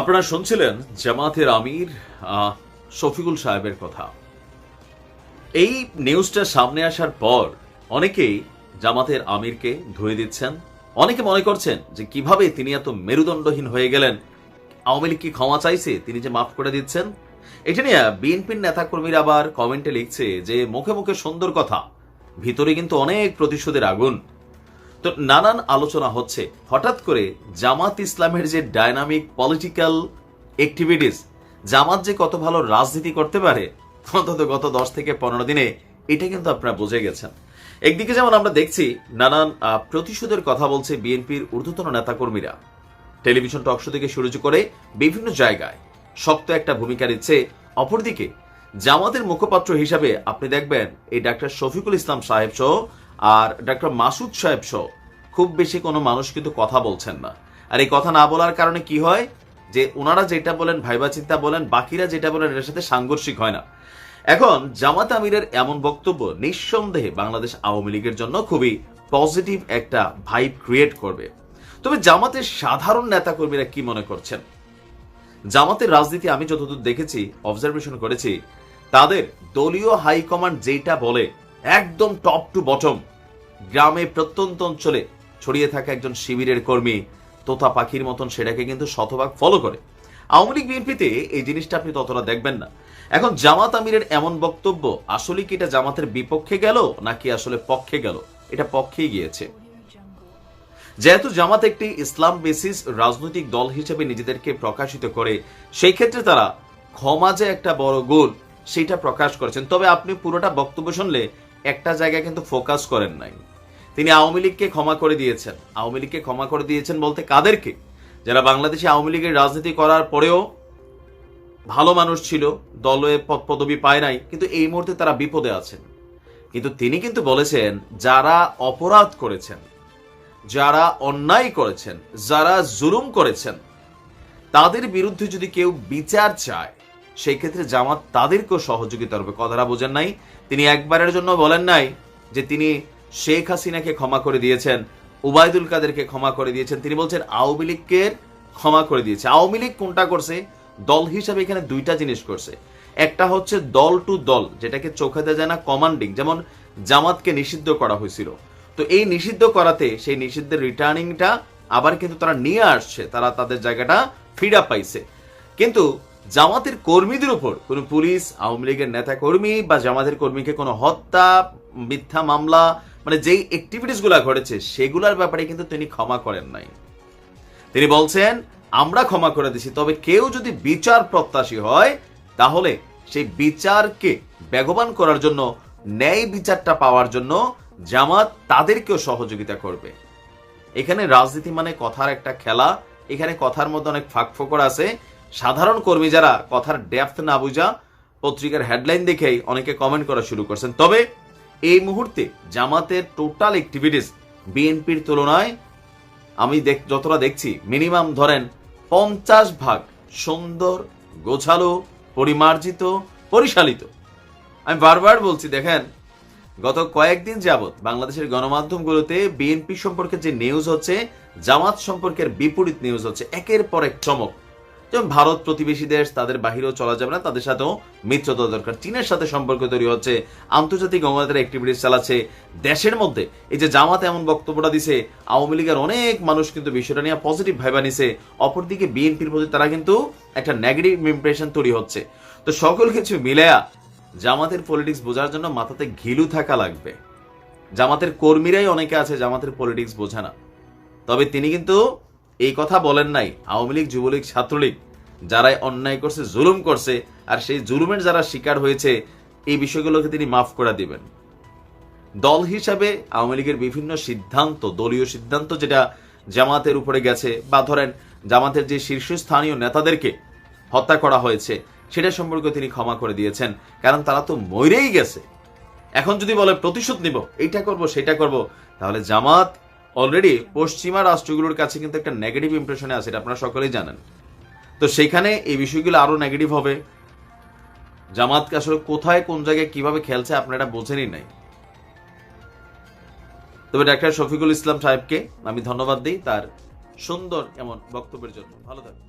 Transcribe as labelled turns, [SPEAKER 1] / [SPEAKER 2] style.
[SPEAKER 1] আপনারা শুনছিলেন জামাতের আমির শফিকুল সাহেবের কথা। এই নিউজটা সামনে আসার পর অনেকেই জামাতের আমিরকে ধুয়ে দিচ্ছেন। অনেকে মনে করছেন যে কীভাবে তিনি এত মেরুদণ্ডহীন হয়ে গেলেন। আওয়ামী লীগ কি ক্ষমা চাইছে? তিনি যে মাফ করে দিচ্ছেন? এটা নিয়ে বিএনপির নেতাকর্মীরা আবার কমেন্টে লিখছে যে, মুখে মুখে সুন্দর কথা, ভিতরে কিন্তু অনেক প্রতিশোধের আগুন। তো নানান আলোচনা হচ্ছে। হঠাৎ করে জামাত ইসলামের যে ডায়নামিক পলিটিক্যাল অ্যাক্টিভিটিস জামাত যে কত ভালো রাজনীতি করতে পারে, অন্তত গত দশ থেকে পনেরো দিনে, এটা কিন্তু আপনারা বুঝে গেছেন। একদিকে যেমন আমরা দেখছি, নানান প্রতিশোধের কথা বলছে বিএনপির ঊর্ধ্বতন নেতাকর্মীরা। টেলিভিশন টকশো থেকে শুরু করে বিভিন্ন জায়গায় শক্ত একটা ভূমিকা নিচ্ছে। অপরদিকে, জামাতের মুখপাত্র হিসাবে আপনি দেখবেন, এই ডাক্তার শফিকুল ইসলাম সাহেব সহ আর ডাক্তার মাসুদ সাহেব সহ খুব বেশি কোনো মানুষ কিন্তু কথা বলছেন না। আর এই কথা না বলার কারণে কি হয়? যে ওনারা যেটা বলেন, ভাইবা চিন্তা বলেন, বাকিরা যেটা বলেন এর সাথে সাংঘর্ষিক হয় না। এখন জামাত আমিরের এমন বক্তব্য নিঃসন্দেহে বাংলাদেশ আওয়ামী লীগের জন্য খুবই পজিটিভ একটা ভাইব ক্রিয়েট করবে। তবে জামাতের সাধারণ নেতাকর্মীরা কি মনে করছেন? জামাতের রাজনীতি আমি যতদূর দেখেছি অবজারভেশন করেছি, তাদের দলীয় হাইকমান্ড যেটা বলে, একদম টপ টু বটম গ্রামে প্রত্যন্ত অঞ্চলে ছড়িয়ে থাকা একজন শিবিরের কর্মী তোতা পাখির মতন সেটাকে কিন্তু শতভাগ ফলো করে। আওয়ামী লীগ বিএনপিতে এই জিনিসটা আপনি ততটা দেখবেন না। এখন জামাত আমিরের এমন বক্তব্য, আসলে কি এটা জামাতের বিপক্ষে গেল নাকি আসলে পক্ষে গেল? এটা পক্ষেই গিয়েছে। যেহেতু জামাত একটি ইসলাম বেসিস রাজনৈতিক দল হিসেবে নিজেদেরকে প্রকাশিত করে, সেই ক্ষেত্রে তারা ক্ষমা যে একটা বড় গোল, সেটা প্রকাশ করেছেন। তবে আপনি পুরোটা বক্তব্য শুনলে একটা জায়গায় কিন্তু ফোকাস করেন নাই। তিনি আওয়ামী লীগকে ক্ষমা করে দিয়েছেন। আওয়ামী লীগকে ক্ষমা করে দিয়েছেন বলতে কাদেরকে? যারা বাংলাদেশে আওয়ামী লীগের রাজনীতি করার পরেও ভালো মানুষ ছিল, দলে পদ পদবি পায় নাই, কিন্তু এই মুহূর্তে তারা বিপদে আছেন। কিন্তু তিনি কিন্তু বলেছেন, যারা অপরাধ করেছেন, যারা অন্যায় করেছেন, যারা জুলুম করেছেন, তাদের বিরুদ্ধে যদি কেউ বিচার চায় সেই ক্ষেত্রে জামাত তাদেরকেও সহযোগিতা করবে। কথাটা বোঝেন নাই। তিনি একবারের জন্য বলেন নাই যে তিনি শেখ হাসিনাকে ক্ষমা করে দিয়েছেন, উবায়দুল কাদেরকে ক্ষমা করে দিয়েছেন। তিনি বলছেন, আওয়ামী লীগকে ক্ষমা করে দিয়েছে। আওয়ামী লীগ কোনটা করছে? দল হিসাবে এখানে দুইটা জিনিস করছে। একটা হচ্ছে দল টু দল, যেটাকে চোখে দেওয়া যায় না কমান্ডিং যেমন জামাতকে নিষিদ্ধ করা হয়েছিল। তো এই নিষিদ্ধ করাতে সেই নিষিদ্ধের রিটার্নিংটা আবার কিন্তু তারা নিয়ে আসছে, তারা তাদের জায়গাটা ফিরা পাইছে। কিন্তু জামাতের কর্মীদের উপর কোনো পুলিশ, আওয়ামী লীগের নেতা কর্মী বা জামাতের কর্মীকে কোনো হত্যা, মিথ্যা মামলা মানে যেই অ্যাক্টিভিটিসগুলা ঘটেছে, সেগুলোর ব্যাপারে কিন্তু তিনি ক্ষমা করেন নাই। তিনি বলছেন, আমরা ক্ষমা করে দিছি, তবে কেউ যদি বিচার প্রত্যাশী হয়, তাহলে সেই বিচারকে বেগবান করার জন্য, ন্যায় বিচারটা পাওয়ার জন্য জামাত তাদেরকেও সহযোগিতা করবে। এখানে রাজনীতি মানে কথার একটা খেলা, এখানে কথার মধ্যে অনেক ফাঁক ফোকর আছে সাধারণ কর্মী যারা কথার ডেপথ না বুঝা পত্রিকার হেডলাইন দেখেই অনেকে কমেন্ট করা শুরু করছেন। তবে এই মুহূর্তে জামাতের টোটাল অ্যাক্টিভিটিস বিএনপির তুলনায় আমি যতটা দেখছি মিনিমাম ধরেন পঞ্চাশ ভাগ সুন্দর, গোছালো, পরিমার্জিত, পরিশালিত। আমি বারবার বলছি, দেখেন, গত কয়েকদিন যাবৎ বাংলাদেশের গণমাধ্যমগুলোতে বিএনপি সম্পর্কে যে নিউজ হচ্ছে, জামাত সম্পর্কের বিপরীত নিউজ হচ্ছে। একের পর এক চমক। যেমন ভারত প্রতিবেশী দেশ, তাদের বাহিরেও চলা যাবে না, তাদের সাথেও মিত্রতা দরকার। চীনের সাথে সম্পর্ক তৈরি হচ্ছে, আন্তর্জাতিক গণমাধ্যমের অ্যাক্টিভিটিস চালাচ্ছে দেশের মধ্যে। এই যে জামাত এমন বক্তব্যটা দিছে, আওয়ামী লীগের অনেক মানুষ কিন্তু বিষয়টা নিয়ে পজিটিভ ভাইবা নিছে। অপরদিকে বিএনপির প্রতি তারা কিন্তু একটা নেগেটিভ ইমপ্রেশন তৈরি হচ্ছে। তো সকল কিছু মিলেয়া জামাতের পলিটিক্স বোঝার জন্য মাথাতে ঘিলু থাকা লাগবে। জামাতের কর্মীরাই অনেকে আছে, জামাতের পলিটিক্স বোঝে না। তবে তিনি কিন্তু এই কথা বলেন নাই আওয়ামী লীগ, যুবলীগ, ছাত্রলীগ, যারাই অন্যায় করছে, জুলুম করছে, আর সেই জুলুমের যারা শিকার হয়েছে, এই বিষয়গুলোকে তিনি মাফ করে দিবেন। দল হিসাবে আওয়ামী লীগের বিভিন্ন সিদ্ধান্ত, দলীয় সিদ্ধান্ত যেটা জামাতের উপরে গেছে, বা ধরেন জামাতের যে শীর্ষস্থানীয় নেতাদেরকে হত্যা করা হয়েছে, সেটা সম্পর্কে তিনি ক্ষমা করে দিয়েছেন, কারণ তারা তো মরেই গেছে। এখন যদি বলে প্রতিশোধ নিব, এইটা করব, সেটা করব, তাহলে জামাত অলরেডি পশ্চিমা রাষ্ট্রগুলোর কাছে কিন্তু একটা নেগেটিভ ইমপ্রেশনে আছে, এটা আপনারা সকলেই জানেন। তো সেখানে এই বিষয়গুলো আরও নেগেটিভ হবে। জামাতকে আসলে কোথায়, কোন জায়গায় কীভাবে খেলছে, আপনারা এটা বোঝেনই নাই। তবে ডাক্তার শফিকুল ইসলাম সাহেবকে আমি ধন্যবাদ দিই তার সুন্দর এমন বক্তব্যের জন্য। ভালো থাকবেন।